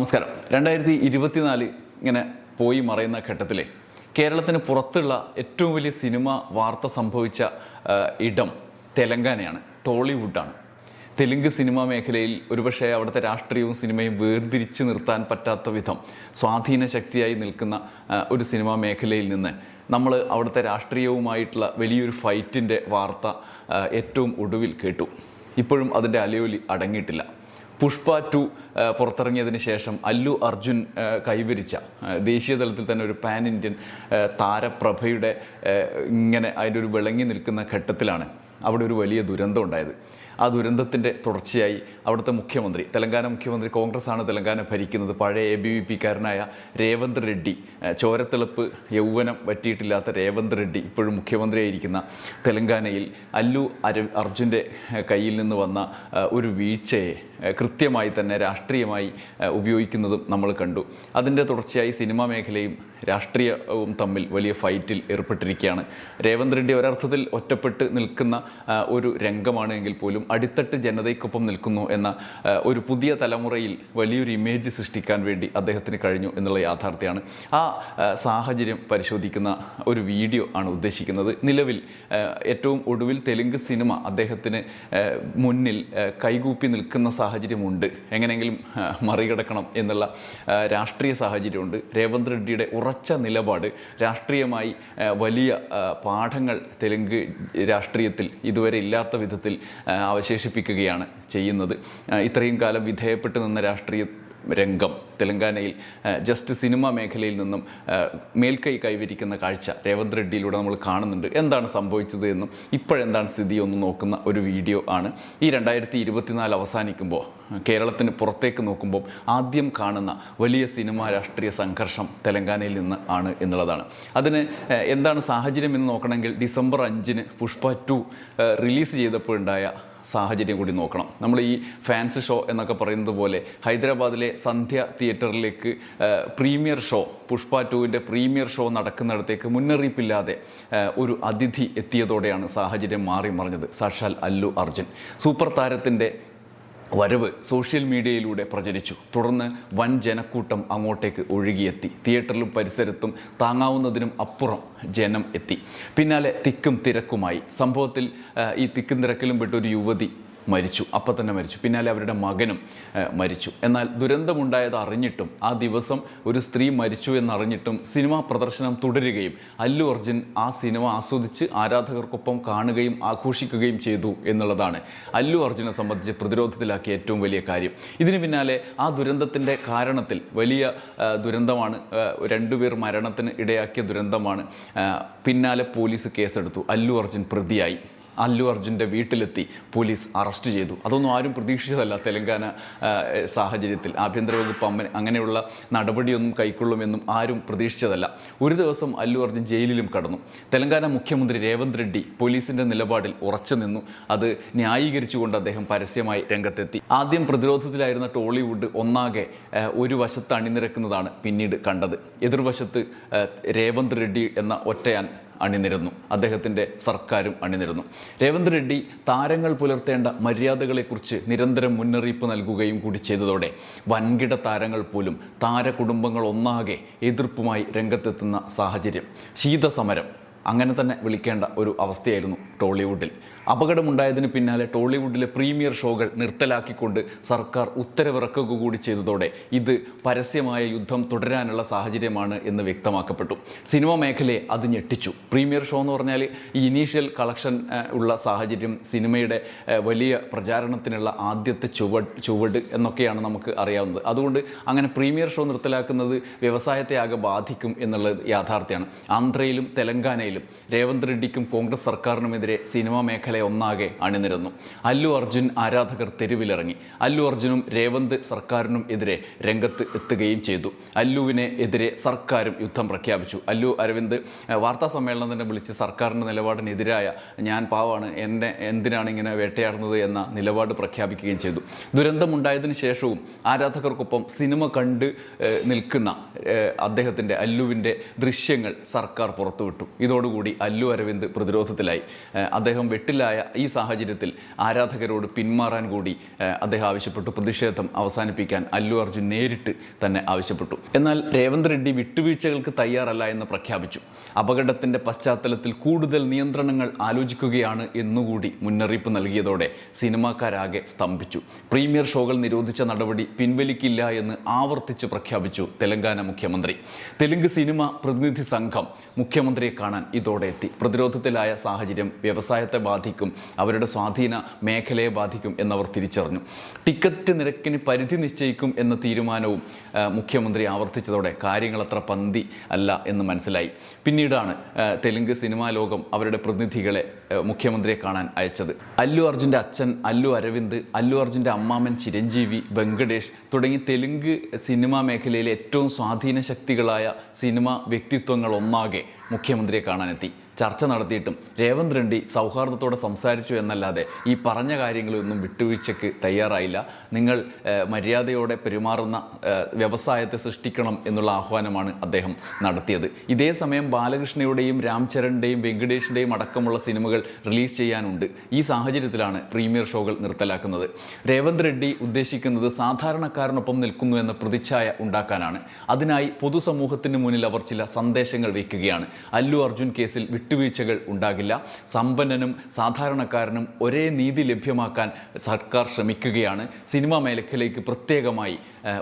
നമസ്കാരം. രണ്ടായിരത്തി ഇരുപത്തിനാല് ഇങ്ങനെ പോയി മറയുന്ന ഘട്ടത്തിലെ കേരളത്തിന് പുറത്തുള്ള ഏറ്റവും വലിയ സിനിമ വാർത്ത സംഭവിച്ച ഇടം തെലങ്കാനയാണ് ടോളിവുഡാണ്. തെലുങ്ക് സിനിമാ മേഖലയിൽ ഒരുപക്ഷെ അവിടുത്തെ രാഷ്ട്രീയവും സിനിമയും വേർതിരിച്ച് നിർത്താൻ പറ്റാത്ത വിധം സ്വാധീന ശക്തിയായി നിൽക്കുന്ന ഒരു സിനിമാ മേഖലയിൽ നിന്ന് നമ്മൾ അവിടുത്തെ രാഷ്ട്രീയവുമായിട്ടുള്ള വലിയൊരു ഫൈറ്റിന്റെ വാർത്ത ഏറ്റവും ഒടുവിൽ കേട്ടു. ഇപ്പോഴും അതിന്റെ അലയൊലി അടങ്ങിയിട്ടില്ല. പുഷ്പ ടു പുറത്തിറങ്ങിയതിന് ശേഷം അല്ലു അർജുൻ കൈവരിച്ച ദേശീയ തലത്തിൽ തന്നെ ഒരു പാൻ ഇന്ത്യൻ താരപ്രഭയുടെ ഇങ്ങനെ അതിന്റെ ഒരു വിളങ്ങി നിൽക്കുന്ന ഘട്ടത്തിലാണ്. അവിടെ ഒരു വലിയ ദുരന്തം ഉണ്ടായത്. ആ ദുരന്തത്തിന്റെ തുടർച്ചയായി അവിടുത്തെ മുഖ്യമന്ത്രി തെലങ്കാന മുഖ്യമന്ത്രി കോൺഗ്രസ് ആണ് തെലങ്കാന ഭരിക്കുന്നത്. പഴയ എ ബി വി പിക്കാരനായ രേവന്ത് റെഡ്ഡി ചോരത്തിളപ്പ് യൗവനം പറ്റിയിട്ടില്ലാത്ത രേവന്ത് റെഡ്ഡി ഇപ്പോഴും മുഖ്യമന്ത്രിയായിരിക്കുന്ന തെലങ്കാനയിൽ അല്ലു അർജുന്റെ കയ്യിൽ നിന്ന് വന്ന ഒരു വീഴ്ചയെ കൃത്യമായി തന്നെ രാഷ്ട്രീയമായി ഉപയോഗിക്കുന്നതും നമ്മൾ കണ്ടു. അതിന്റെ തുടർച്ചയായി സിനിമാ മേഖലയും രാഷ്ട്രീയവും തമ്മിൽ വലിയ ഫൈറ്റിൽ ഏർപ്പെട്ടിരിക്കുകയാണ്. രേവന്ത് റെഡ്ഡി ഒരർത്ഥത്തിൽ ഒറ്റപ്പെട്ട് നിൽക്കുന്ന ഒരു രംഗമാണ് എങ്കിൽ പോലും അടിത്തട്ട് ജനതയ്ക്കൊപ്പം നിൽക്കുന്നു എന്ന ഒരു പുതിയ തലമുറയിൽ വലിയൊരു ഇമേജ് സൃഷ്ടിക്കാൻ വേണ്ടി അദ്ദേഹത്തിന് കഴിഞ്ഞു എന്നുള്ള യാഥാർത്ഥ്യമാണ്. ആ സാഹചര്യം പരിശോധിക്കുന്ന ഒരു വീഡിയോ ആണ് ഉദ്ദേശിക്കുന്നത്. നിലവിൽ ഏറ്റവും ഒടുവിൽ തെലുങ്ക് സിനിമ അദ്ദേഹത്തിന് മുന്നിൽ കൈകൂപ്പി നിൽക്കുന്ന സാഹചര്യമുണ്ട്. എങ്ങനെയെങ്കിലും മറികടക്കണം എന്നുള്ള രാഷ്ട്രീയ സാഹചര്യമുണ്ട്. രേവന്ത് റെഡ്ഡിയുടെ ഉറച്ച നിലപാട് രാഷ്ട്രീയമായി വലിയ പാഠങ്ങൾ തെലുങ്ക് രാഷ്ട്രീയത്തിൽ ഇതുവരെ ഇല്ലാത്ത വിധത്തിൽ അവശേഷിപ്പിക്കുകയാണ് ചെയ്യുന്നത്. ഇത്രയും കാലം വിധേയപ്പെട്ട് നിന്ന രാഷ്ട്രീയ രംഗം തെലങ്കാനയിൽ ജസ്റ്റ് സിനിമ മേഖലയിൽ നിന്നും മേൽക്കൈ കൈവരിക്കുന്ന കാഴ്ച രേവന്ത് റെഡ്ഡിയിലൂടെ നമ്മൾ കാണുന്നുണ്ട്. എന്താണ് സംഭവിച്ചത് എന്നും ഇപ്പോഴെന്താണ് സ്ഥിതി ഒന്ന് നോക്കുന്ന ഒരു വീഡിയോ ആണ്. ഈ രണ്ടായിരത്തി അവസാനിക്കുമ്പോൾ കേരളത്തിന് പുറത്തേക്ക് നോക്കുമ്പോൾ ആദ്യം കാണുന്ന വലിയ സിനിമ രാഷ്ട്രീയ സംഘർഷം തെലങ്കാനയിൽ നിന്ന് ആണ് എന്നുള്ളതാണ്. അതിന് എന്താണ് സാഹചര്യം എന്ന് നോക്കണമെങ്കിൽ ഡിസംബർ അഞ്ചിന് പുഷ്പ ടു റിലീസ് ചെയ്തപ്പോഴുണ്ടായ സാഹചര്യം കൂടി നോക്കണം. നമ്മൾ ഈ ഫാൻസ് ഷോ എന്നൊക്കെ പറയുന്നത് പോലെ ഹൈദരാബാദിലെ സന്ധ്യ തിയേറ്ററിലേക്ക് പ്രീമിയർ ഷോ പുഷ്പ ടുവിന്റെ പ്രീമിയർ ഷോ നടക്കുന്നിടത്തേക്ക് മുന്നറിയിപ്പില്ലാതെ ഒരു അതിഥി എത്തിയതോടെയാണ് സാഹചര്യം മാറി മറിഞ്ഞത് സാക്ഷാൽ അല്ലു അർജുൻ. സൂപ്പർ താരത്തിന്റെ വരവ് സോഷ്യൽ മീഡിയയിലൂടെ പ്രചരിച്ചു. തുടർന്ന് വൻ ജനക്കൂട്ടം അങ്ങോട്ടേക്ക് ഒഴുകിയെത്തി. തിയേറ്ററിലും പരിസരത്തും താങ്ങാവുന്നതിനും അപ്പുറം ജനം എത്തി. പിന്നാലെ തിക്കും തിരക്കുമായി. സംഭവത്തിൽ ഈ തിക്കും തിരക്കിലും പെട്ട ഒരു യുവതി മരിച്ചു. അപ്പം തന്നെ മരിച്ചു. പിന്നാലെ അവരുടെ മകനും മരിച്ചു. എന്നാൽ ദുരന്തമുണ്ടായത് അറിഞ്ഞിട്ടും ആ ദിവസം ഒരു സ്ത്രീ മരിച്ചു എന്നറിഞ്ഞിട്ടും സിനിമാ പ്രദർശനം തുടരുകയും അല്ലു അർജുൻ ആ സിനിമ ആസ്വദിച്ച് ആരാധകർക്കൊപ്പം കാണുകയും ആഘോഷിക്കുകയും ചെയ്തു എന്നുള്ളതാണ് അല്ലു അർജുനെ സംബന്ധിച്ച് പ്രതിരോധത്തിലാക്കിയ ഏറ്റവും വലിയ കാര്യം. ഇതിന് പിന്നാലെ ആ ദുരന്തത്തിന്റെ കാരണത്തിൽ വലിയ ദുരന്തമാണ് രണ്ടുപേർ മരണത്തിന് ഇടയാക്കിയ ദുരന്തമാണ് പിന്നാലെ പോലീസ് കേസെടുത്തു. അല്ലു അർജുൻ പ്രതിയായി. അല്ലു അർജുന്റെ വീട്ടിലെത്തി പോലീസ് അറസ്റ്റ് ചെയ്തു. അതൊന്നും ആരും പ്രതീക്ഷിച്ചതല്ല തെലങ്കാന സാഹചര്യത്തിൽ. ആഭ്യന്തര വകുപ്പ് അമ്മ അങ്ങനെയുള്ള നടപടിയൊന്നും കൈക്കൊള്ളുമെന്നും ആരും പ്രതീക്ഷിച്ചതല്ല. ഒരു ദിവസം അല്ലു അർജുൻ ജയിലിലും കടന്നു. തെലങ്കാന മുഖ്യമന്ത്രി രേവന്ത് റെഡ്ഡി പോലീസിന്റെ നിലപാടിൽ ഉറച്ചു നിന്നു. അത് ന്യായീകരിച്ചുകൊണ്ട് അദ്ദേഹം പരസ്യമായി രംഗത്തെത്തി. ആദ്യം പ്രതിരോധത്തിലായിരുന്ന ടോളിവുഡ് ഒന്നാകെ ഒരു വശത്ത് അണിനിരക്കുന്നതാണ് പിന്നീട് കണ്ടത്. എതിർവശത്ത് രേവന്ത് റെഡ്ഡി എന്ന ഒറ്റയാൻ അണിനിരന്നു. അദ്ദേഹത്തിന്റെ സർക്കാരും അണിനിരന്നു. രേവന്ത് റെഡ്ഡി താരങ്ങൾ പുലർത്തേണ്ട മര്യാദകളെക്കുറിച്ച് നിരന്തരം മുന്നറിയിപ്പ് നൽകുകയും കൂടി ചെയ്തതോടെ വൻകിട താരങ്ങൾ പോലും താരകുടുംബങ്ങൾ ഒന്നാകെ എതിർപ്പുമായി രംഗത്തെത്തുന്ന സാഹചര്യം. ശീതസമരം. അങ്ങനെ തന്നെ വിളിക്കേണ്ട ഒരു അവസ്ഥയായിരുന്നു ടോളിവുഡിൽ. അപകടമുണ്ടായതിന് പിന്നാലെ ടോളിവുഡിലെ പ്രീമിയർ ഷോകൾ നിർത്തലാക്കിക്കൊണ്ട് സർക്കാർ ഉത്തരവിറക്കുക കൂടി ചെയ്തതോടെ ഇത് പരസ്യമായ യുദ്ധം തുടരാനുള്ള സാഹചര്യമാണ് എന്ന് വ്യക്തമാക്കപ്പെട്ടു. സിനിമ മേഖലയെ അത് ഞെട്ടിച്ചു. പ്രീമിയർ ഷോ എന്ന് പറഞ്ഞാൽ ഈ ഇനീഷ്യൽ കളക്ഷൻ ഉള്ള സാഹചര്യം സിനിമയുടെ വലിയ പ്രചാരണത്തിനുള്ള ആദ്യത്തെ ചുവട് ചുവട് എന്നൊക്കെയാണ് നമുക്ക് അറിയാവുന്നത്. അതുകൊണ്ട് അങ്ങനെ പ്രീമിയർ ഷോ നിർത്തലാക്കുന്നത് വ്യവസായത്തെ ആകെ ബാധിക്കും എന്നുള്ളത് യാഥാർത്ഥ്യമാണ്. ആന്ധ്രയിലും തെലങ്കാനയിലും രേവന്ത് റെഡ്ഡിക്കും കോൺഗ്രസ് സർക്കാരിനുമെതിരെ സിനിമാ മേഖലയെ ഒന്നാകെ അണിനിരന്നു. അല്ലു അർജുൻ ആരാധകർ തെരുവിലിറങ്ങി. അല്ലു അർജുനും രേവന്ത് സർക്കാരിനും എതിരെ രംഗത്ത് എത്തുകയും ചെയ്തു. അല്ലുവിനെ എതിരെ സർക്കാരും യുദ്ധം പ്രഖ്യാപിച്ചു. അല്ലു അരവിന്ദ് വാർത്താ സമ്മേളനം തന്നെ വിളിച്ച് സർക്കാരിന്റെ നിലപാടിനെതിരായ ഞാൻ പാവാണ് എന്നെ എന്തിനാണ് ഇങ്ങനെ വേട്ടയാടുന്നത് എന്ന നിലപാട് പ്രഖ്യാപിക്കുകയും ചെയ്തു. ദുരന്തമുണ്ടായതിനു ശേഷവും ആരാധകർക്കൊപ്പം സിനിമ കണ്ട് നിൽക്കുന്ന അദ്ദേഹത്തിന്റെ അല്ലുവിന്റെ ദൃശ്യങ്ങൾ സർക്കാർ പുറത്തുവിട്ടു. ഇതോടുകൂടി അല്ലു അരവിന്ദ് പ്രതിരോധത്തിലായി. അദ്ദേഹം വെട്ടിലായ ഈ സാഹചര്യത്തിൽ ആരാധകരോട് പിന്മാറാൻ കൂടി അദ്ദേഹം ആവശ്യപ്പെട്ടു. പ്രതിഷേധം അവസാനിപ്പിക്കാൻ അല്ലു അർജുൻ നേരിട്ട് തന്നെ ആവശ്യപ്പെട്ടു. എന്നാൽ രേവന്ത് റെഡ്ഡി വിട്ടുവീഴ്ചകൾക്ക് തയ്യാറല്ല എന്ന് പ്രഖ്യാപിച്ചു. അപകടത്തിന്റെ പശ്ചാത്തലത്തിൽ കൂടുതൽ നിയന്ത്രണങ്ങൾ ആലോചിക്കുകയാണ് എന്നുകൂടി മുന്നറിയിപ്പ് നൽകിയതോടെ സിനിമാക്കാരാകെ സ്തംഭിച്ചു. പ്രീമിയർ ഷോകൾ നിരോധിച്ച നടപടി പിൻവലിക്കില്ല എന്ന് ആവർത്തിച്ച് പ്രഖ്യാപിച്ചു തെലങ്കാന മുഖ്യമന്ത്രി. തെലുങ്ക് സിനിമ പ്രതിനിധി സംഘം മുഖ്യമന്ത്രിയെ കാണാൻ ഇതോടെ എത്തി. പ്രതിരോധത്തിലായ സാഹചര്യം വ്യവസായത്തെ ബാധിക്കും അവരുടെ സ്വാധീന മേഖലയെ ബാധിക്കും എന്നവർ തിരിച്ചറിഞ്ഞു. ടിക്കറ്റ് നിരക്കിന് പരിധി നിശ്ചയിക്കും എന്ന തീരുമാനവും മുഖ്യമന്ത്രി ആവർത്തിച്ചതോടെ കാര്യങ്ങൾ അത്ര പന്തി അല്ല എന്ന് മനസ്സിലായി. പിന്നീടാണ് തെലുങ്ക് സിനിമാ ലോകം അവരുടെ പ്രതിനിധികളെ മുഖ്യമന്ത്രിയെ കാണാൻ അയച്ചത്. അല്ലു അർജുന്റെ അച്ഛൻ അല്ലു അരവിന്ദ് അല്ലു അർജുന്റെ അമ്മാമൻ ചിരഞ്ജീവി വെങ്കടേഷ് തുടങ്ങി തെലുങ്ക് സിനിമാ മേഖലയിലെ ഏറ്റവും സ്വാധീന ശക്തികളായ സിനിമാ വ്യക്തിത്വങ്ങൾ ഒന്നാകെ മുഖ്യമന്ത്രിയെ കാണാനെത്തി. ചർച്ച നടത്തിയിട്ടും രേവന്ത് റെഡ്ഡി സൗഹാർദ്ദത്തോടെ സംസാരിച്ചു എന്നല്ലാതെ ഈ പറഞ്ഞ കാര്യങ്ങളൊന്നും വിട്ടുവീഴ്ചയ്ക്ക് തയ്യാറായില്ല. നിങ്ങൾ മര്യാദയോടെ പെരുമാറുന്ന വ്യവസായത്തെ സൃഷ്ടിക്കണം എന്നുള്ള ആഹ്വാനമാണ് അദ്ദേഹം നടത്തിയത്. ഇതേ സമയം ബാലകൃഷ്ണയുടെയും രാംചരണിന്റെയും വെങ്കടേഷിന്റെയും അടക്കമുള്ള സിനിമകൾ റിലീസ് ചെയ്യാനുണ്ട്. ഈ സാഹചര്യത്തിലാണ് പ്രീമിയർ ഷോകൾ നിർത്തലാക്കുന്നത്. രേവന്ത് റെഡ്ഡി ഉദ്ദേശിക്കുന്നത് സാധാരണക്കാരനൊപ്പം നിൽക്കുന്നു എന്ന പ്രതിച്ഛായ ഉണ്ടാക്കാനാണ്. അതിനായി പൊതുസമൂഹത്തിന് മുന്നിൽ അവർ ചില സന്ദേശങ്ങൾ വയ്ക്കുകയാണ്. അല്ലു അർജുൻ കേസിൽ വിട്ടുവീഴ്ചകൾ ഉണ്ടാകില്ല. സമ്പന്നനും സാധാരണക്കാരനും ഒരേ നീതി ലഭ്യമാക്കാൻ സർക്കാർ ശ്രമിക്കുകയാണ്. സിനിമാ മേഖലയ്ക്ക് പ്രത്യേകമായി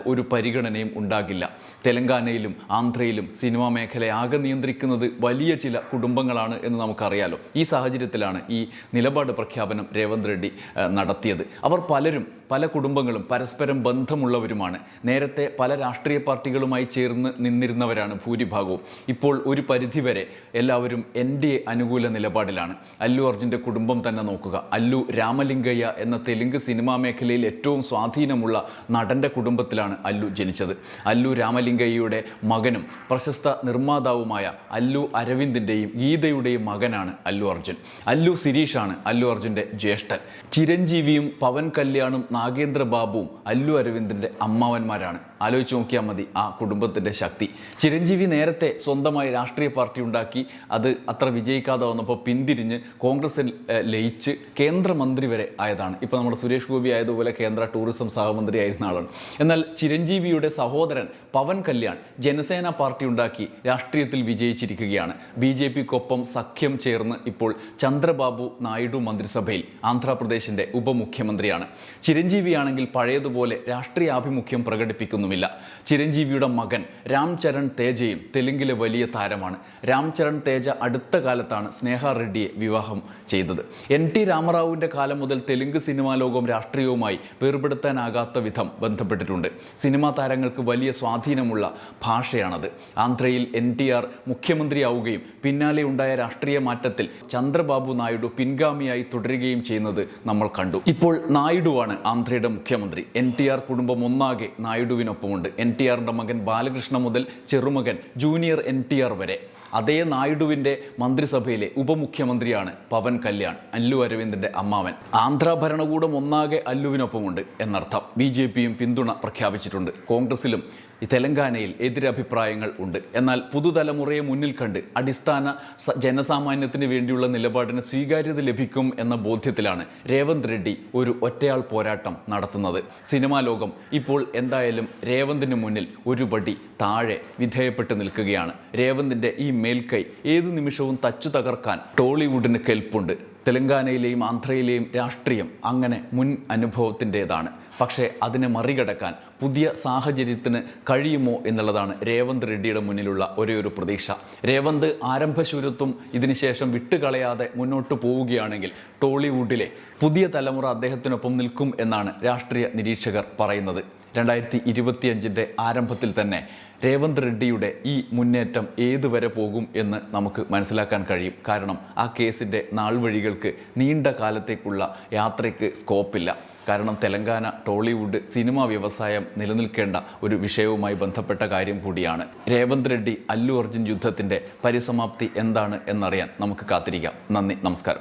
ഒരു പരിഗണനയും ഉണ്ടാകില്ല. തെലങ്കാനയിലും ആന്ധ്രയിലും സിനിമാ മേഖല ആകെ നിയന്ത്രിക്കുന്നത് വലിയ ചില കുടുംബങ്ങളാണ് എന്ന് നമുക്കറിയാലോ. ഈ സാഹചര്യത്തിലാണ് ഈ നിലപാട് പ്രഖ്യാപനം രേവന്ത് റെഡ്ഡി നടത്തിയത്. അവർ പലരും പല കുടുംബങ്ങളും പരസ്പരം ബന്ധമുള്ളവരുമാണ്. നേരത്തെ പല രാഷ്ട്രീയ പാർട്ടികളുമായി ചേർന്ന് നിന്നിരുന്നവരാണ് ഭൂരിഭാഗവും. ഇപ്പോൾ ഒരു പരിധിവരെ എല്ലാവരും എൻ ഡി എ അനുകൂല നിലപാടിലാണ്. അല്ലു അർജുന്റെ കുടുംബം തന്നെ നോക്കുക. അല്ലു രാമലിംഗയ്യ എന്ന തെലുങ്ക് സിനിമാ മേഖലയിൽ ഏറ്റവും സ്വാധീനമുള്ള നടന്റെ കുടുംബത്തിലാണ് അല്ലു ജനിച്ചത്. അല്ലു രാമലിംഗയ്യയുടെ മകനും പ്രശസ്ത നിർമ്മാതാവുമായ അല്ലു അരവിന്ദിന്റെയും ഗീതയുടെയും മകനാണ് അല്ലു അർജുൻ. അല്ലു സിരീഷാണ് അല്ലു അർജുന്റെ ജ്യേഷ്ഠൻ. ചിരഞ്ജീവിയും പവൻ കല്യാണും നാഗേന്ദ്ര ബാബുവും അല്ലു അരവിന്ദിന്റെ അമ്മാവന്മാരാണ്. ആലോചിച്ച് നോക്കിയാൽ മതി ആ കുടുംബത്തിന്റെ ശക്തി. ചിരഞ്ജീവി നേരത്തെ സ്വന്തമായി രാഷ്ട്രീയ പാർട്ടി ഉണ്ടാക്കി അത് അത്ര വിജയിക്കാതെ വന്നപ്പോൾ പിന്തിരിഞ്ഞ് കോൺഗ്രസിൽ ലയിച്ച് കേന്ദ്രമന്ത്രി വരെ ആയതാണ്. ഇപ്പോൾ നമ്മുടെ സുരേഷ് ഗോപി ആയതുപോലെ കേന്ദ്ര ടൂറിസം സഹമന്ത്രി ആയിരുന്ന ആളാണ്. എന്നാൽ ചിരഞ്ജീവിയുടെ സഹോദരൻ പവൻ കല്യാൺ ജനസേന പാർട്ടി ഉണ്ടാക്കി രാഷ്ട്രീയത്തിൽ വിജയിച്ചിരിക്കുകയാണ്. ബി ജെ പിക്കൊപ്പം സഖ്യം ചേർന്ന് ഇപ്പോൾ ചന്ദ്രബാബു നായിഡു മന്ത്രിസഭയിൽ ആന്ധ്രാപ്രദേശിന്റെ ഉപമുഖ്യമന്ത്രിയാണ്. ചിരഞ്ജീവിയാണെങ്കിൽ പഴയതുപോലെ രാഷ്ട്രീയ ആഭിമുഖ്യം പ്രകടിപ്പിക്കുന്നുമില്ല. ചിരഞ്ജീവിയുടെ മകൻ രാം ചരൺ തേജയും തെലുങ്കിലെ വലിയ താരമാണ്. രാം ചരൺ തേജ അടുത്ത കാലത്താണ് സ്നേഹ റെഡ്ഡിയെ വിവാഹം ചെയ്തത്. എൻ ടി രാമറാവുവിന്റെ കാലം മുതൽ തെലുങ്ക് സിനിമാ ലോകം രാഷ്ട്രീയവുമായി വേർപെടുത്താനാകാത്ത വിധം ബന്ധപ്പെട്ടിട്ടുണ്ട്. സിനിമാ താരങ്ങൾക്ക് വലിയ സ്വാധീനമുള്ള ഭാഷയാണത്. ആന്ധ്രയിൽ എൻ ടി ആർ മുഖ്യമന്ത്രിയാവുകയും പിന്നാലെ ഉണ്ടായ രാഷ്ട്രീയ മാറ്റത്തിൽ ചന്ദ്രബാബു നായിഡു പിൻഗാമിയായി തുടരുകയും ചെയ്യുന്നത് നമ്മൾ കണ്ടു. ഇപ്പോൾ നായിഡുവാണ് ആന്ധ്രയുടെ മുഖ്യമന്ത്രി. എൻ ടി ആർ കുടുംബം ഒന്നാകെ നായിഡുവിനൊപ്പമുണ്ട്. എൻ ടി ആറിന്റെ മകൻ ബാലകൃഷ്ണ മുതൽ ചെറുമകൻ ജൂനിയർ എൻ ടി ആർ വരെ. അതേ നായിഡുവിന്റെ മന്ത്രിസഭയിലെ ഉപമുഖ്യമന്ത്രിയാണ് പവൻ കല്യാൺ അല്ലു അരവിന്ദന്റെ അമ്മാവൻ. ആന്ധ്രാ ഭരണകൂടം ഒന്നാകെ അല്ലുവിനൊപ്പമുണ്ട് എന്നർത്ഥം. ബി ജെ പിയും പിന്തുണ പ്രഖ്യാപിച്ചിട്ടുണ്ട്. കോൺഗ്രസിലും ഈ തെലങ്കാനയിൽ എതിരഭിപ്രായങ്ങൾ ഉണ്ട്. എന്നാൽ പുതുതലമുറയെ മുന്നിൽ കണ്ട് അടിസ്ഥാന ജനസാമാന്യത്തിന് വേണ്ടിയുള്ള നിലപാടിന് സ്വീകാര്യത ലഭിക്കും എന്ന ബോധ്യത്തിലാണ് രേവന്ത് റെഡ്ഡി ഒരു ഒറ്റയാൾ പോരാട്ടം നടത്തുന്നത്. സിനിമാ ലോകം ഇപ്പോൾ എന്തായാലും രേവന്തിന് മുന്നിൽ ഒരു പടി താഴെ വിധേയപ്പെട്ട് നിൽക്കുകയാണ്. രേവന്തിന്റെ ഈ മേൽക്കൈ ഏതു നിമിഷവും തച്ചു തകർക്കാൻ ടോളിവുഡിന് കെൽപ്പുണ്ട്. തെലങ്കാനയിലെയും ആന്ധ്രയിലെയും രാഷ്ട്രീയം അങ്ങനെ മുൻ അനുഭവത്തിന്റെതാണ്. പക്ഷേ അതിനെ മറികടക്കാൻ പുതിയ സാഹചര്യത്തിന് കഴിയുമോ എന്നുള്ളതാണ് രേവന്ത് റെഡ്ഡിയുടെ മുന്നിലുള്ള ഒരേ ഒരു പ്രതീക്ഷ. രേവന്ത് ആരംഭശൂരത്വം ഇതിനുശേഷം വിട്ടുകളയാതെ മുന്നോട്ട് പോവുകയാണെങ്കിൽ ടോളിവുഡിലെ പുതിയ തലമുറ അദ്ദേഹത്തിനൊപ്പം നിൽക്കും എന്നാണ് രാഷ്ട്രീയ നിരീക്ഷകർ പറയുന്നത്. രണ്ടായിരത്തി ഇരുപത്തിയഞ്ചിന്റെ ആരംഭത്തിൽ തന്നെ രേവന്ത് റെഡ്ഡിയുടെ ഈ മുന്നേറ്റം ഏതുവരെ പോകും എന്ന് നമുക്ക് മനസ്സിലാക്കാൻ കഴിയും. കാരണം ആ കേസിന്റെ നാൾവഴികൾക്ക് നീണ്ട കാലത്തേക്കുള്ള യാത്രയ്ക്ക് സ്കോപ്പില്ല. കാരണം തെലങ്കാന ടോളിവുഡ് സിനിമാ വ്യവസായം നിലനിൽക്കേണ്ട ഒരു വിഷയവുമായി ബന്ധപ്പെട്ട കാര്യം കൂടിയാണ്. രേവന്ത് റെഡ്ഡി അല്ലു അർജുൻ യുദ്ധത്തിന്റെ പരിസമാപ്തി എന്താണ് എന്നറിയാൻ നമുക്ക് കാത്തിരിക്കാം. നന്ദി നമസ്കാരം.